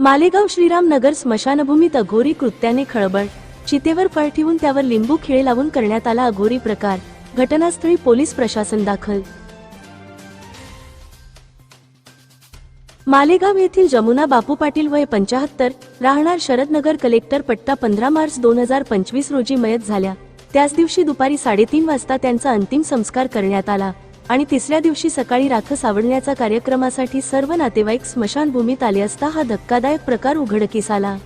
मालेगाव श्रीराम नगर स्मशानभूमीत अघोरी कृत्याने खळबळ. चितेवर फळ ठेवून त्यावर लिंबू खिळे लावून करण्यात आला अघोरी प्रकार. घटनास्थळी पोलीस प्रशासन दाखल. मालेगाव येथील जमुना बापू पाटील वय पंचाहत्तर राहणार शरदनगर कलेक्टर पट्टा पंधरा मार्च दोन हजार पंचवीस रोजी मयत झाल्या. त्याच दिवशी दुपारी साडेतीन वाजता त्यांचा अंतिम संस्कार करण्यात आला. आणि तिसऱ्या दिवशी सकाळी राख सावडण्याचा कार्यक्रमासाठी सर्व नातेवाईक स्मशानभूमीत आले असता हा धक्कादायक प्रकार उघडकीस आला.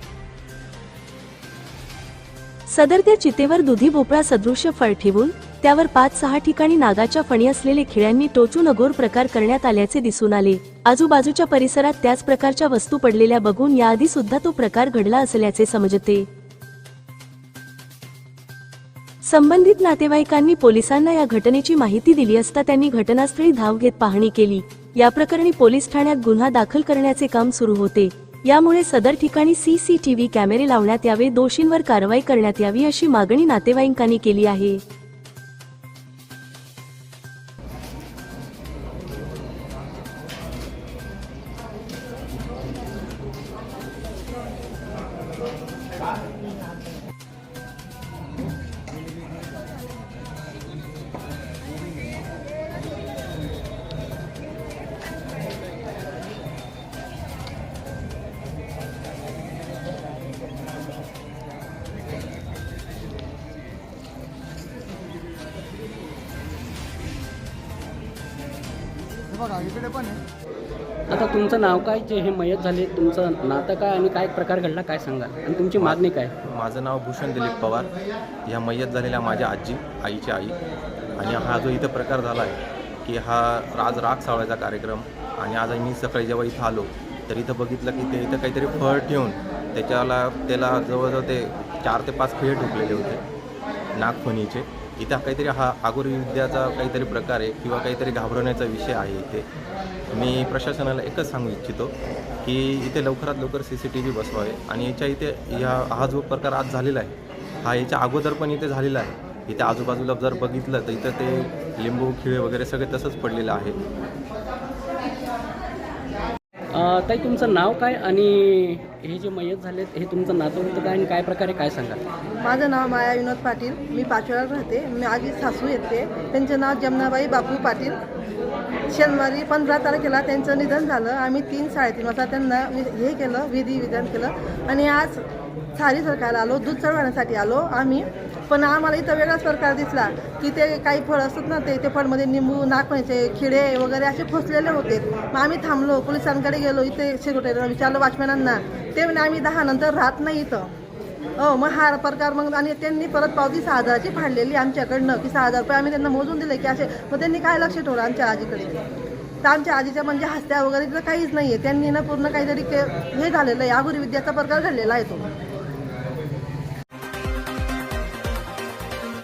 सदर त्या चितेवर दुधी भोपळा सदृश्य फळ ठेवून त्यावर पाच सहा ठिकाणी नागाच्या फणी असलेले खिळ्यांनी टोचून अघोर प्रकार करण्यात आल्याचे दिसून आले. आजूबाजूच्या परिसरात त्याच प्रकारच्या वस्तू पडलेल्या बघून याआधी सुद्धा तो प्रकार घडला असल्याचे समजते. संबंधित नातेवाईकांनी पोलिसांना या घटनेची माहिती दिली असता त्यांनी घटनास्थळी धाव घेत पाहणी केली. या प्रकरणी पोलीस ठाण्यात गुन्हा दाखल करण्याचे काम सुरू होते. यामुळे सदर ठिकाणी सीसीटीव्ही कॅमेरे लावण्यात यावे दोषींवर कारवाई करण्यात यावी अशी मागणी नातेवाईकांनी केली आहे. बघा इकडे पण आहे. आता तुमचं नाव काय? जे हे मयत झाले तुमचं नातं काय आणि काय प्रकार घडला काय सांगाल? आणि तुमची मागणी काय? माझं नाव भूषण दिलीप पवार. ह्या मयत झालेल्या माझ्या आजी आईची आई. आणि हा जो इथं प्रकार झाला आहे की हा आज राग सावळायचा कार्यक्रम. आणि आज मी सकाळी जेव्हा इथं आलो तर इथं बघितलं की ते इथं काहीतरी फळ ठेवून त्याच्याला त्याला जवळजवळ ते चार ते पाच खिळे ठोकलेले होते नागफणीचे. इथं काहीतरी हा आगोरी विद्याचा काहीतरी प्रकार आहे किंवा काहीतरी घाबरवण्याचा विषय आहे इथे. मी प्रशासनाला एकच सांगू इच्छितो की इथे लवकरात लवकर सी सी टी व्ही बसवावे आणि याच्या इथे ह्या हा जो प्रकार आज झालेला आहे हा याच्या अगोदर पण इथे झालेला आहे. इथे आजूबाजूला जर बघितलं तर इथं ते लिंबू खिळे वगैरे सगळे तसंच पडलेलं आहे. ताई तुमचं नाव काय आणि हे जे मयत झालेत हे तुमचं नातं होतं काय आणि काय प्रकारे काय सांगाल? माझं नाव माया विनोद पाटील. मी पाचव्याला राहते. माझी सासू येते. त्यांचं नाव जमनाबाई बापू पाटील. शनिवारी पंधरा तारखेला त्यांचं निधन झालं. आम्ही तीन साडेतीन वाजता त्यांना वि- हे केलं विधी विधान केलं. आणि आज सारी सरकारला आलो दूध चढवण्यासाठी आलो आम्ही. पण आम्हाला इथं वेगळाच प्रकार दिसला की ते काही फळ असतात ना ते ते फळमध्ये निंबू नाकण्याचे खिडे वगैरे असे फसलेले होते. मग आम्ही थांबलो पोलिसांकडे गेलो इथे सेक्रेटरीला विचारलं वॉचमॅनांना ते म्हणे आम्ही दहा नंतर राहत नाही इथं. हो मग हा प्रकार मग आणि त्यांनी परत पावती सहा हजाराची फाडलेली आमच्याकडनं की सहा हजार रुपये आम्ही त्यांना मोजून दिले की असे मग त्यांनी काय लक्ष ठेवलं आमच्या आजीकडे? तर आमच्या आजीच्या म्हणजे हस्त्या वगैरे तिथं काहीच नाही आहे त्यांनी ना पूर्ण काहीतरी के हे झालेलं आहे. आगुरी विद्याचा प्रकार घडलेला आहे तो.